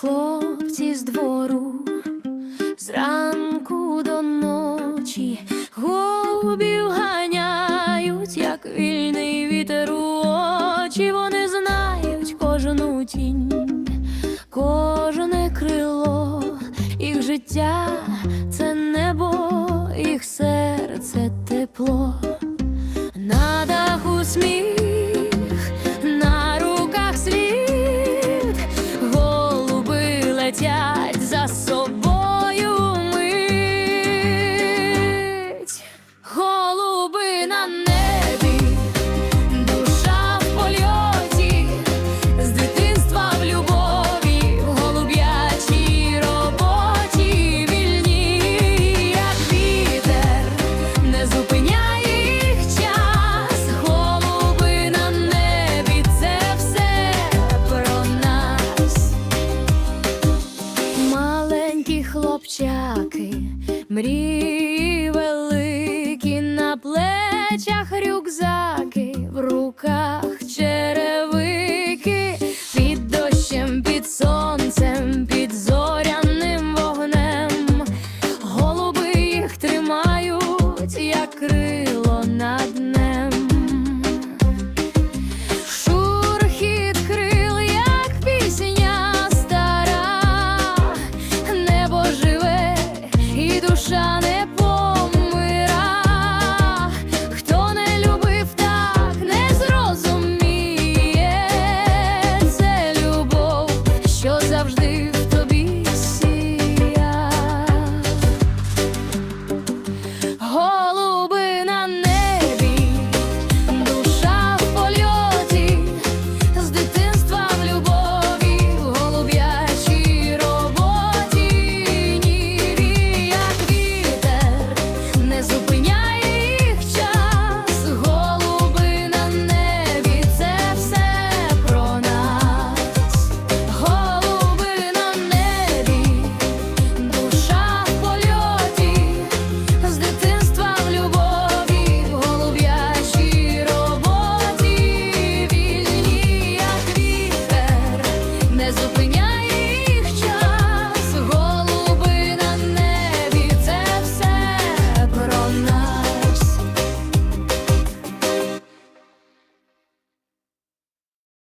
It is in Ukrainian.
хлопці з двору, зранку до ночі голубів ганяють, як вільний вітер у очі. Вони знають кожну тінь, кожне крило, їх життя це небо, їх серце тепло. На даху сміх Мрії великі на плечах рюкзаки, в руках черевики, під дощем, під сонцем, під зоряним вогнем, голуби їх тримають, як крила.